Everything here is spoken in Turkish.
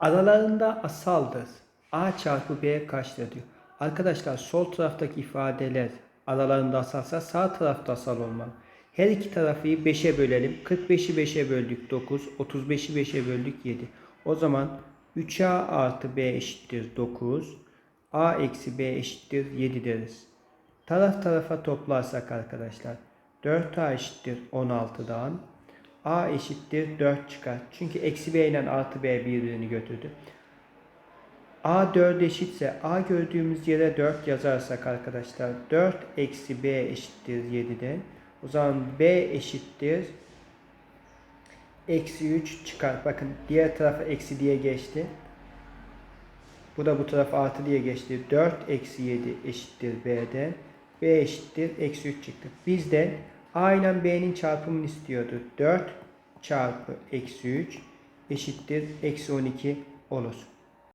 Aralarında asaldır. A çarpı B kaçtır diyor. Arkadaşlar sol taraftaki ifadeler aralarında asalsa sağ tarafta asal olmalı. Her iki tarafı 5'e bölelim. 45'i 5'e böldük 9. 35'i 5'e böldük 7. O zaman 3A artı B eşittir 9. A eksi B eşittir 7 deriz. Taraf tarafa toplarsak arkadaşlar 4A eşittir 16'dan A eşittir 4 çıkar. Çünkü eksi B ile artı B birbirini götürdü. A 4 eşitse A gördüğümüz yere 4 yazarsak arkadaşlar 4 eksi B eşittir 7'de. O zaman B eşittir eksi 3 çıkar. Bakın diğer tarafa eksi diye geçti. Bu da bu tarafa artı diye geçti. 4 eksi 7 eşittir B'de. B eşittir eksi 3 çıktı. Biz de A ile B'nin çarpımını istiyordu. 4 çarpı eksi 3 eşittir eksi 12 olur.